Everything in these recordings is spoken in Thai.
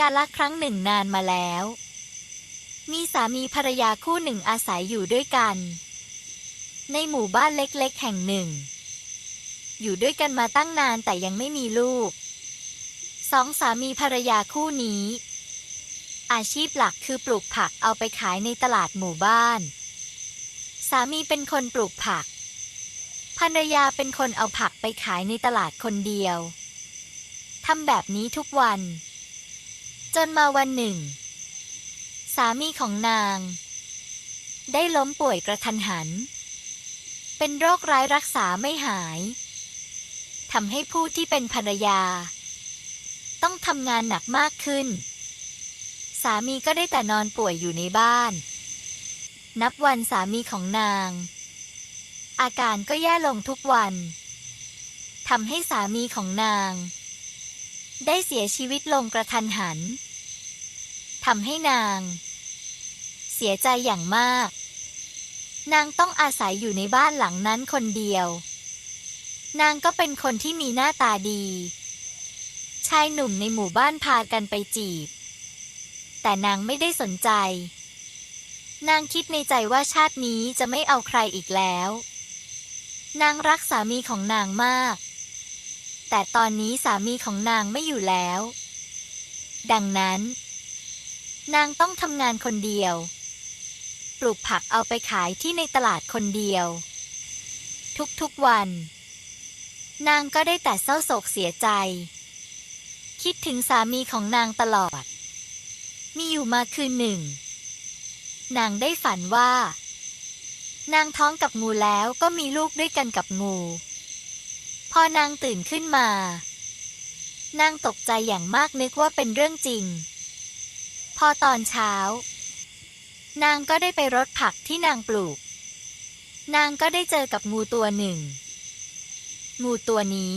กาลครั้งหนึ่งนานมาแล้ว มีสามีภรรยาคู่หนึ่งอาศัยอยู่ด้วยกัน ในหมู่บ้านเล็กๆ แห่งหนึ่ง อยู่ด้วยกันมาตั้งนานแต่ยังไม่มีลูก สองสามีภรรยาคู่นี้ อาชีพหลักคือปลูกผักเอาไปขายในตลาดหมู่บ้าน สามีเป็นคนปลูกผัก ภรรยาเป็นคนเอาผักไปขายในตลาดคนเดียวทำแบบนี้ทุกวัน จนมาวันหนึ่ง สามีของนาง ได้ล้มป่วยกระทันหัน เป็นโรคร้ายรักษาไม่หายทำให้ผู้ที่เป็นภรรยา ต้องทำงานหนักมากขึ้น สามีก็ได้แต่นอนป่วยอยู่ในบ้าน นับวันสามีของนาง อาการก็แย่ลงทุกวันทำให้สามีของนาง ได้เสียชีวิตลงกระทันหันทำให้นาง เสียใจอย่างมาก นางต้องอาศัยอยู่ในบ้านหลังนั้นคนเดียว นางก็เป็นคนที่มีหน้าตาดี ชายหนุ่มในหมู่บ้านพากันไปจีบ แต่นางไม่ได้สนใจ นางคิดในใจว่าชาตินี้จะไม่เอาใครอีกแล้ว นางรักสามีของนางมาก แต่ตอนนี้สามีของนางไม่อยู่แล้ว ดังนั้น นางต้องทำงานคนเดียว ปลูกผักเอาไปขายที่ในตลาดคนเดียว ทุกๆวัน นางก็ได้แต่เศร้าโศกเสียใจ คิดถึงสามีของนางตลอด มีอยู่มาคืนหนึ่ง นางได้ฝันว่า นางท้องกับงูแล้วก็มีลูกด้วยกันกับงู พอนางตื่นขึ้นมา นางตกใจอย่างมากนึกว่าเป็นเรื่องจริง พอตอนเช้า นางก็ได้ไปรดผักที่นางปลูก นางก็ได้เจอกับงูตัวหนึ่ง งูตัวนี้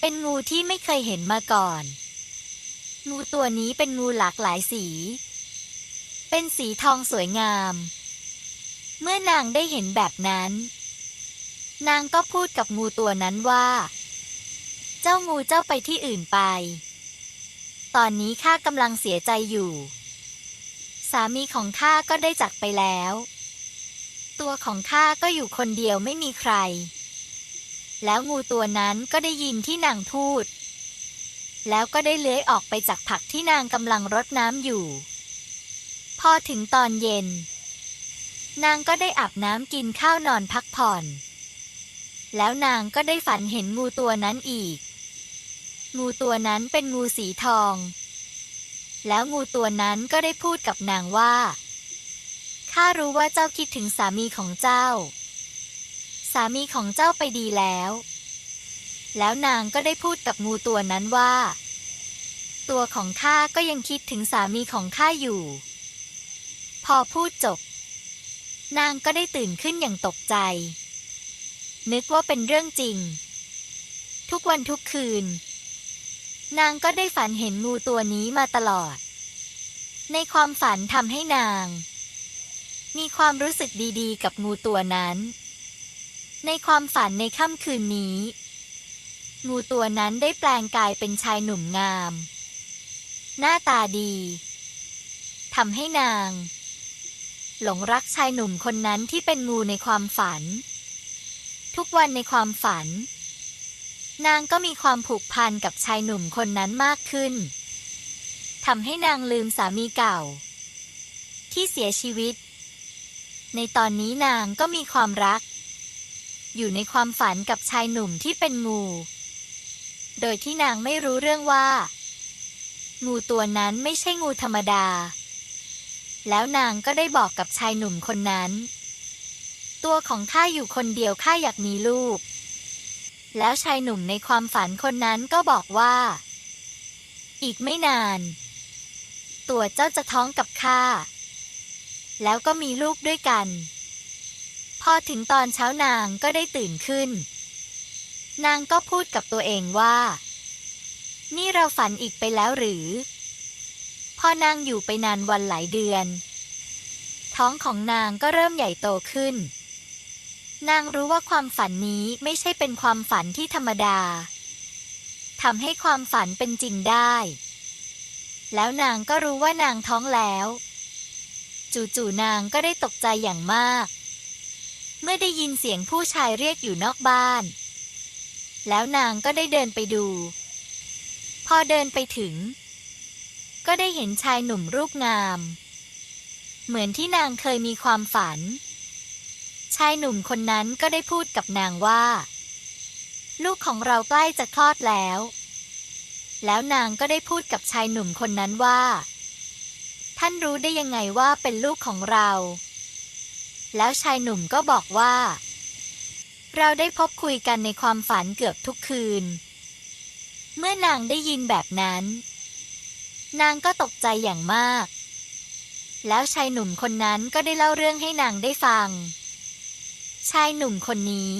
เป็นงูที่ไม่เคยเห็นมาก่อน งูตัวนี้เป็นงูหลากหลายสี เป็นสีทองสวยงาม เมื่อนางได้เห็นแบบนั้น นางก็พูดกับงูตัวนั้นว่า เจ้างูเจ้าไปที่อื่นไป ตอนนี้ข้ากำลังเสียใจอยู่ สามีของข้าก็ได้จากไปแล้ว ตัวของข้าก็อยู่คนเดียวไม่มีใคร แล้วงูตัวนั้นก็ได้ยินที่นางพูด แล้วก็ได้เลื้อยออกไปจากผักที่นางกำลังรดน้ำอยู่ พอถึงตอนเย็นนางก็ได้อาบน้ำกินข้าวนอนพักผ่อน แล้วนางก็ได้ฝันเห็นงูตัวนั้นอีก งูตัวนั้นเป็นงูสีทอง แล้วงูตัวนั้นก็ได้พูดกับนางว่า ข้ารู้ว่าเจ้าคิดถึงสามีของเจ้า สามีของเจ้าไปดีแล้ว แล้วนางก็ได้พูดกับงูตัวนั้นว่า ตัวของข้าก็ยังคิดถึงสามีของข้าอยู่ พอพูดจบ นางก็ได้ตื่นขึ้นอย่างตกใจ นึกว่าเป็นเรื่องจริง ทุกวันทุกคืน นางก็ได้ฝันเห็นงูตัวนี้มาตลอด ในความฝันทำให้นาง มีความรู้สึกดีๆ กับงูตัวนั้น ในความฝันในค่ำคืนนี้ งูตัวนั้นได้แปลงกายเป็นชายหนุ่มงาม หน้าตาดีทำให้นาง หลงรักชายหนุ่มคนนั้นที่เป็นงูในความฝัน ทุกวันในความฝัน นางก็มีความผูกพันกับชายหนุ่มคนนั้นมากขึ้นทำให้นางลืมสามีเก่า ที่เสียชีวิต ในตอนนี้นางก็มีความรัก อยู่ในความฝันกับชายหนุ่มที่เป็นงู โดยที่นางไม่รู้เรื่องว่า งูตัวนั้นไม่ใช่งูธรรมดา แล้วนางก็ได้บอกกับชายหนุ่มคนนั้น ตัวของข้าอยู่คนเดียวข้าอยากมีลูก แล้วชายหนุ่มในความฝันคนนั้นก็บอกว่า อีกไม่นาน ตัวเจ้าจะท้องกับข้า แล้วก็มีลูกด้วยกัน พอถึงตอนเช้านางก็ได้ตื่นขึ้น นางก็พูดกับตัวเองว่า นี่เราฝันอีกไปแล้วหรือ พอนางอยู่ไปนานวันหลายเดือนท้องของนางก็เริ่มใหญ่โตขึ้น นางรู้ว่าความฝันนี้ไม่ใช่เป็นความฝันที่ธรรมดาทำให้ความฝันเป็นจริงได้ แล้วนางก็รู้ว่านางท้องแล้ว จู่ๆนางก็ได้ตกใจอย่างมาก เมื่อได้ยินเสียงผู้ชายเรียกอยู่นอกบ้าน แล้วนางก็ได้เดินไปดู พอเดินไปถึง ก็ได้เห็นชายหนุ่มรูปงาม เหมือนที่นางเคยมีความฝัน ชายหนุ่มคนนั้นก็ได้พูดกับนางว่า ลูกของเราใกล้จะคลอดแล้ว แล้วนางก็ได้พูดกับชายหนุ่มคนนั้นว่า ท่านรู้ได้ยังไงว่าเป็นลูกของเรา แล้วชายหนุ่มก็บอกว่า เราได้พบคุยกันในความฝันเกือบทุกคืน เมื่อนางได้ยินแบบนั้น นางก็ตกใจอย่างมากแล้วชายหนุ่มคนนั้นก็ได้เล่าเรื่องให้นางได้ฟัง ชายหนุ่มคนนี้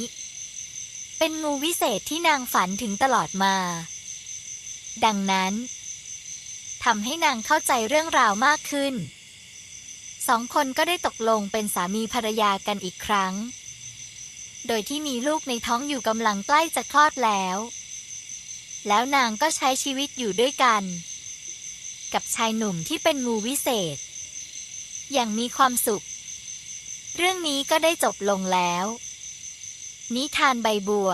เป็นงูวิเศษที่นางฝันถึงตลอดมา ดังนั้นทำให้นางเข้าใจเรื่องราวมากขึ้น สองคนก็ได้ตกลงเป็นสามีภรรยากันอีกครั้ง โดยที่มีลูกในท้องอยู่กำลังใกล้จะคลอดแล้ว แล้วนางก็ใช้ชีวิตอยู่ด้วยกัน กับชายหนุ่มที่เป็นงูวิเศษ อย่างมีความสุข เรื่องนี้ก็ได้จบลงแล้ว นิทานใบบัว